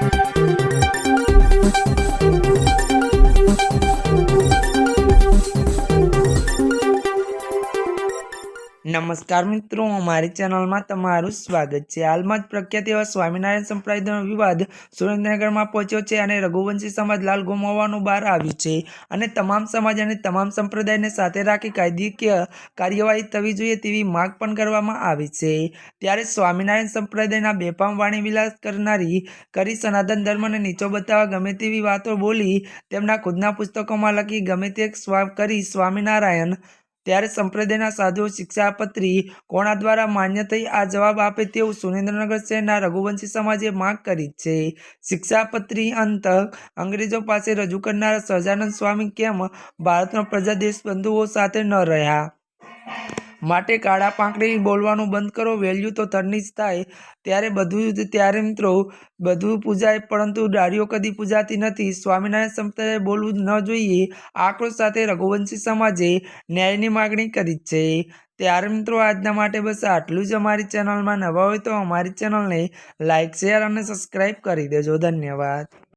Thank you. નમસ્કાર મિત્રો, અમારી ચેનલમાં તમારું સ્વાગત છે. હાલમાં જ પ્રખ્યાત એવા સ્વામિનારાયણ સંપ્રદાયનો વિવાદ સુરેન્દ્રનગરમાં પહોંચ્યો છે અને રઘુવંશી સમાજ લાલ ગુમાવવાનું બહાર આવ્યું છે. અને તમામ સમાજ અને તમામ સંપ્રદાયને સાથે રાખી કાયદેકીય કાર્યવાહી થવી જોઈએ તેવી માગ પણ કરવામાં આવી છે. ત્યારે સ્વામિનારાયણ સંપ્રદાયના બેફામ વાણી વિલાસ કરનારી કરી સનાતન ધર્મને નીચો બતાવવા ગમે તેવી વાતો બોલી તેમના ખુદના પુસ્તકોમાં લખી ગમે તે સ્વા, કરી સ્વામિનારાયણ ત્યારે સંપ્રદાયના સાધુઓ શિક્ષાપત્રી કોણા દ્વારા માન્ય થઈ આ જવાબ આપે તેવું સુરેન્દ્રનગર શહેરના રઘુવંશી સમાજે માંગ કરી છે. શિક્ષાપત્રી અંત અંગ્રેજો પાસે રજૂ કરનારા સહજાનંદ સ્વામી કેમ ભારતનો પ્રજા દેશબંધુઓ સાથે ન રહ્યા? માટે કાળા પાંકડી બોલવાનું બંધ કરો, વેલ્યુ તો તરની જ થાય. ત્યારે બધું જ ત્યારે મિત્રો, બધું પૂજાય, પરંતુ ડાળીઓ કદી પૂજાતી નથી. સ્વામિનારાયણ સંપ્રદાય બોલવું ન જોઈએ. આક્રોશ સાથે રઘુવંશી સમાજે ન્યાયની માગણી કરી છે. ત્યારે મિત્રો, આજના માટે બસ આટલું જ અમારી ચેનલમાં નવા હોય તો અમારી ચેનલને લાઇક શેર અને સબસ્ક્રાઈબ કરી દેજો. ધન્યવાદ.